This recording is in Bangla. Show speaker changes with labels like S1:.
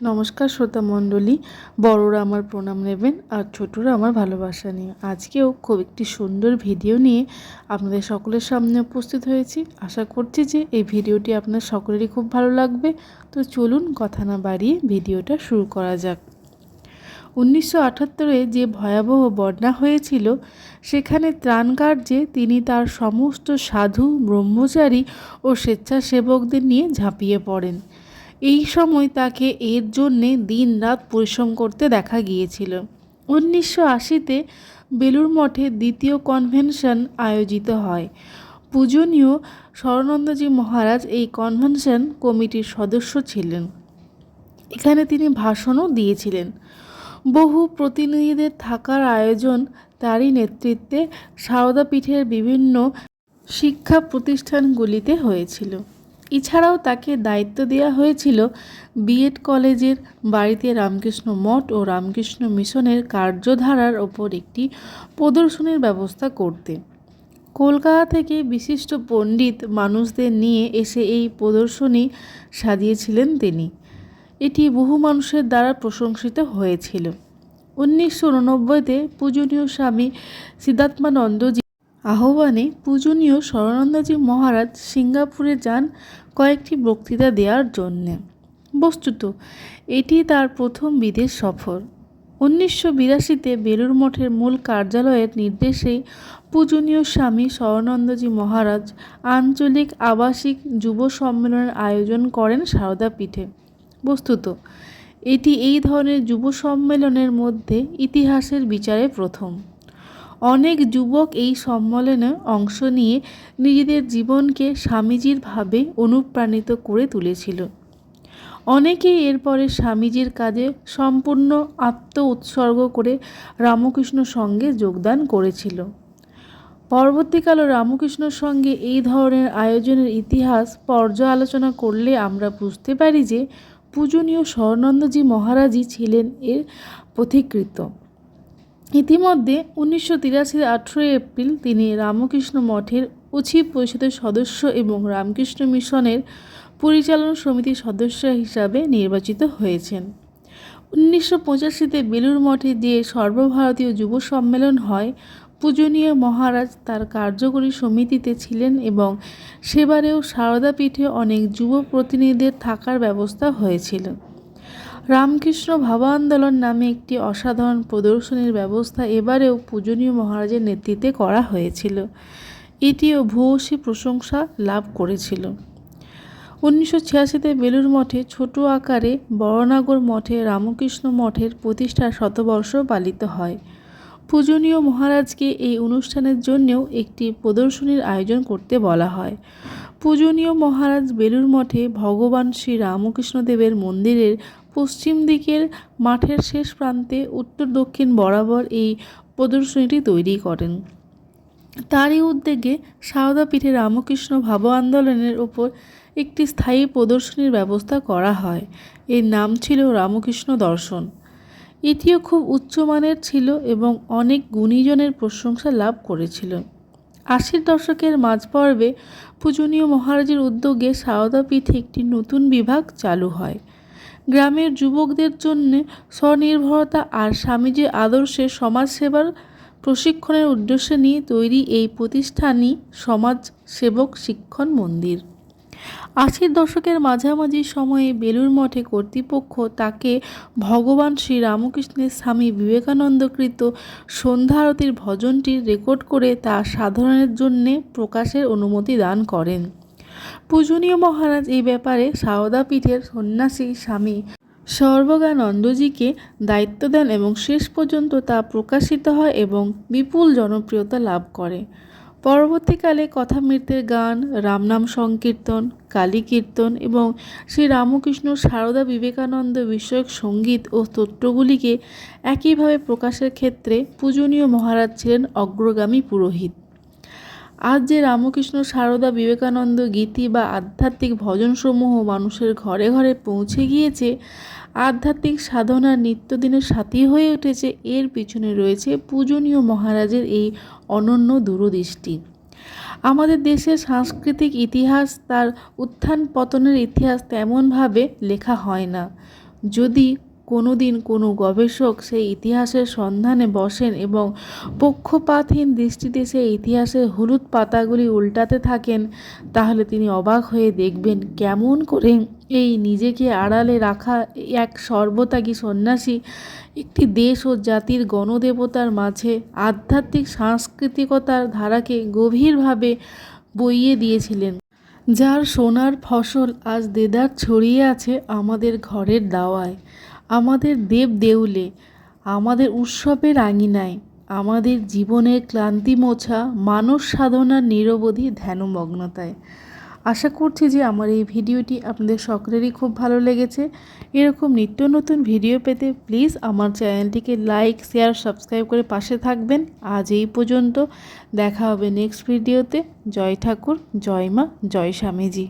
S1: নমস্কার শ্রোতা মণ্ডলী, বড়রা আমার প্রণাম নেবেন আর ছোটরা আমার ভালোবাসা নিয়ে। আজকেও খুব একটি সুন্দর ভিডিও নিয়ে আপনাদের সকলের সামনে উপস্থিত হয়েছি। আশা করছি যে এই ভিডিওটি আপনার সকলেরই খুব ভালো লাগবে। তো চলুন কথা না বাড়িয়ে ভিডিওটা শুরু করা যাক। উনিশশো আটাত্তরে যে ভয়াবহ বন্যা হয়েছিল, সেখানে ত্রাণ কার্যে তিনি তার সমস্ত সাধু, ব্রহ্মচারী ও স্বেচ্ছাসেবকদের নিয়ে ঝাঁপিয়ে পড়েন। এই সময় তাকে এর জন্যে দিন রাত পরিশ্রম করতে দেখা গিয়েছিল। উনিশশো আশিতে বেলুর মঠে দ্বিতীয় কনভেনশন আয়োজিত হয়। পূজনীয় শরণানন্দজি মহারাজ এই কনভেনশন কমিটির সদস্য ছিলেন। এখানে তিনি ভাষণও দিয়েছিলেন। বহু প্রতিনিধিদের থাকার আয়োজন তারই নেতৃত্বে সারদাপীঠের বিভিন্ন শিক্ষা প্রতিষ্ঠানগুলিতে হয়েছিল। এছাড়াও তাকে দায়িত্ব দেওয়া হয়েছিল বিএড কলেজের বাড়িতে রামকৃষ্ণ মঠ ও রামকৃষ্ণ মিশনের কার্যধারার ওপর একটি প্রদর্শনীর ব্যবস্থা করতে। কলকাতা থেকে বিশিষ্ট পণ্ডিত মানুষদের নিয়ে এসে এই প্রদর্শনী সাজিয়েছিলেন তিনি। এটি বহু মানুষের দ্বারা প্রশংসিত হয়েছিল। উনিশশো উননব্বইতে পূজনীয় স্বামী সিদ্ধাত্মানন্দজি আহ্বানে পূজনীয় শরণানন্দজি মহারাজ সিঙ্গাপুরে যান কয়েকটি বক্তৃতা দেওয়ার জন্যে। বস্তুত, এটি তার প্রথম বিদেশ সফর। উনিশশো বিরাশিতে বেলুর মঠের মূল কার্যালয়ের নির্দেশেই পূজনীয় স্বামী শরণানন্দজি মহারাজ আঞ্চলিক আবাসিক যুব সম্মেলনের আয়োজন করেন সারদা পীঠে। বস্তুত, এটি এই ধরনের যুব সম্মেলনের মধ্যে ইতিহাসের বিচারে প্রথম। অনেক যুবক এই সম্মেলনে অংশ নিয়ে নিজেদের জীবনকে স্বামীজির ভাবে অনুপ্রাণিত করে তুলেছিল। অনেকেই এরপরে স্বামীজির কাজে সম্পূর্ণ আত্ম উৎসর্গ করে রামকৃষ্ণ সঙ্গে যোগদান করেছিল। পরবর্তীকালে রামকৃষ্ণর সঙ্গে এই ধরনের আয়োজনের ইতিহাস পর্যালোচনা করলে আমরা বুঝতে পারি যে পূজনীয় স্বর্ণন্দজি মহারাজই ছিলেন এর পথিকৃত ইতিমধ্যে উনিশশো তিরাশির আঠেরোই এপ্রিল তিনি রামকৃষ্ণ মঠের উচিত পরিষদের সদস্য এবং রামকৃষ্ণ মিশনের পরিচালনা সমিতির সদস্য হিসাবে নির্বাচিত হয়েছেন। উনিশশো পঁচাশিতে বেলুর মঠে যে সর্বভারতীয় যুব সম্মেলন হয়। পূজনীয় মহারাজ তার কার্যকরী সমিতিতে ছিলেন এবং সেবারেও সারদা পীঠে অনেক যুব প্রতিনিধিদের থাকার ব্যবস্থা হয়েছিল। রামকৃষ্ণ ভাবা আন্দোলন নামে একটি অসাধারণ প্রদর্শনীর ব্যবস্থা এবারেও পূজনীয় মহারাজের নেতৃত্বে করা হয়েছিল। এটিও ভূয়সী প্রশংসা লাভ করেছিল। উনিশশো ছিয়াশিতে বেলুর মঠে ছোট আকারে বড়নাগর মঠে রামকৃষ্ণ মঠের প্রতিষ্ঠার শতবর্ষ পালিত হয়। পূজনীয় মহারাজকে এই অনুষ্ঠানের জন্যও একটি প্রদর্শনীর আয়োজন করতে বলা হয়। পূজনীয় মহারাজ বেলুর মঠে ভগবান শ্রী রামকৃষ্ণদেবের মন্দিরের পশ্চিম দিকের মাঠের শেষ প্রান্তে উত্তর দক্ষিণ বরাবর এই প্রদর্শনীটি তৈরি করেন। তারই উদ্যোগে সারদাপীঠে রামকৃষ্ণ ভাব আন্দোলনের ওপর একটি স্থায়ী প্রদর্শনীর ব্যবস্থা করা হয়। এর নাম ছিল রামকৃষ্ণ দর্শন। এটিও খুব উচ্চমানের ছিল এবং অনেক গুণীজনের প্রশংসা লাভ করেছিল আশির দশকের মাঝ পর্বে পূজনীয় মহারাজের উদ্যোগে সারদাপীঠে একটি নতুন বিভাগ চালু হয়। গ্রামের যুবকদের জন্য স্বনির্ভরতা আর স্বামীজির আদর্শে সমাজসেবার প্রশিক্ষণের উদ্দেশ্য নিয়ে তৈরি এই প্রতিষ্ঠানই সমাজ সেবক শিক্ষণ মন্দির। আশির দশকের মাঝামাঝি সময়ে বেলুর মঠে কর্তৃপক্ষ তাকে ভগবান শ্রী রামকৃষ্ণের স্বামী বিবেকানন্দকৃত সন্ধ্যা আরতির ভজনটি রেকর্ড করে তা সাধারণের জন্যে প্রকাশের অনুমতি দান করেন। পূজনীয় মহারাজ এই ব্যাপারে সারদা পীঠের সন্ন্যাসী স্বামী সর্বজ্ঞানন্দজিকে দায়িত্ব দেন এবং শেষ পর্যন্ত তা প্রকাশিত হয় এবং বিপুল জনপ্রিয়তা লাভ করে। পরবর্তীকালে কথামৃতের গান, রামনাম সংকীর্তন কালী কীর্তন এবং শ্রী রামকৃষ্ণ সারদা বিবেকানন্দ বিষয়ক সংগীত ও স্তোত্রগুলিকে একইভাবে প্রকাশের ক্ষেত্রে পূজনীয় মহারাজ ছিলেন অগ্রগামী পুরোহিত। আজ যে রামকৃষ্ণ, সারদা, বিবেকানন্দ গীতি বা আধ্যাত্মিক ভজনসমূহ মানুষের ঘরে ঘরে পৌঁছে গিয়েছে, আধ্যাত্মিক সাধনার নিত্যদিনের সাথী হয়ে উঠেছে, এর পিছনে রয়েছে পূজনীয় মহারাজের এই অনন্য দূরদৃষ্টি। আমাদের দেশের সাংস্কৃতিক ইতিহাস তার উত্থান পতনের ইতিহাস তেমনভাবে লেখা হয় না। যদি কোনো দিন কোনো গবেষক সেই ইতিহাসের সন্ধানে বসেন এবং পক্ষপাতহীন দৃষ্টিতে সেই ইতিহাসের হলুদ পাতাগুলি উল্টাতে থাকেন, তাহলে তিনি অবাক হয়ে দেখবেন কেমন করে এই নিজেকে আড়ালে রাখা এক সর্বত্যাগী সন্ন্যাসী একটি দেশ ও জাতির গণদেবতার মাঝে আধ্যাত্মিক সাংস্কৃতিকতার ধারাকে গভীরভাবে বইয়ে দিয়েছিলেন। যার সোনার ফসল আজ দেদার ছড়িয়ে আছে আমাদের ঘরের দাওয়ায়। আমাদের দেব দেউলে, আমাদের উৎসবের আঙিনায় আমাদের জীবনের ক্লান্তি মোছা, মানব সাধনার নিরবধি ধ্যানমগ্নতায়। আশা করছি যে আমার এই ভিডিওটি আপনাদের সকলেরই খুব ভালো লেগেছে। এরকম নিত্য নতুন ভিডিও পেতে প্লিজ আমার চ্যানেলটিকে লাইক, শেয়ার, সাবস্ক্রাইব করে পাশে থাকবেন। আজ এই পর্যন্ত দেখা হবে নেক্সট ভিডিওতে। জয় ঠাকুর, জয় মা, জয় স্বামীজি।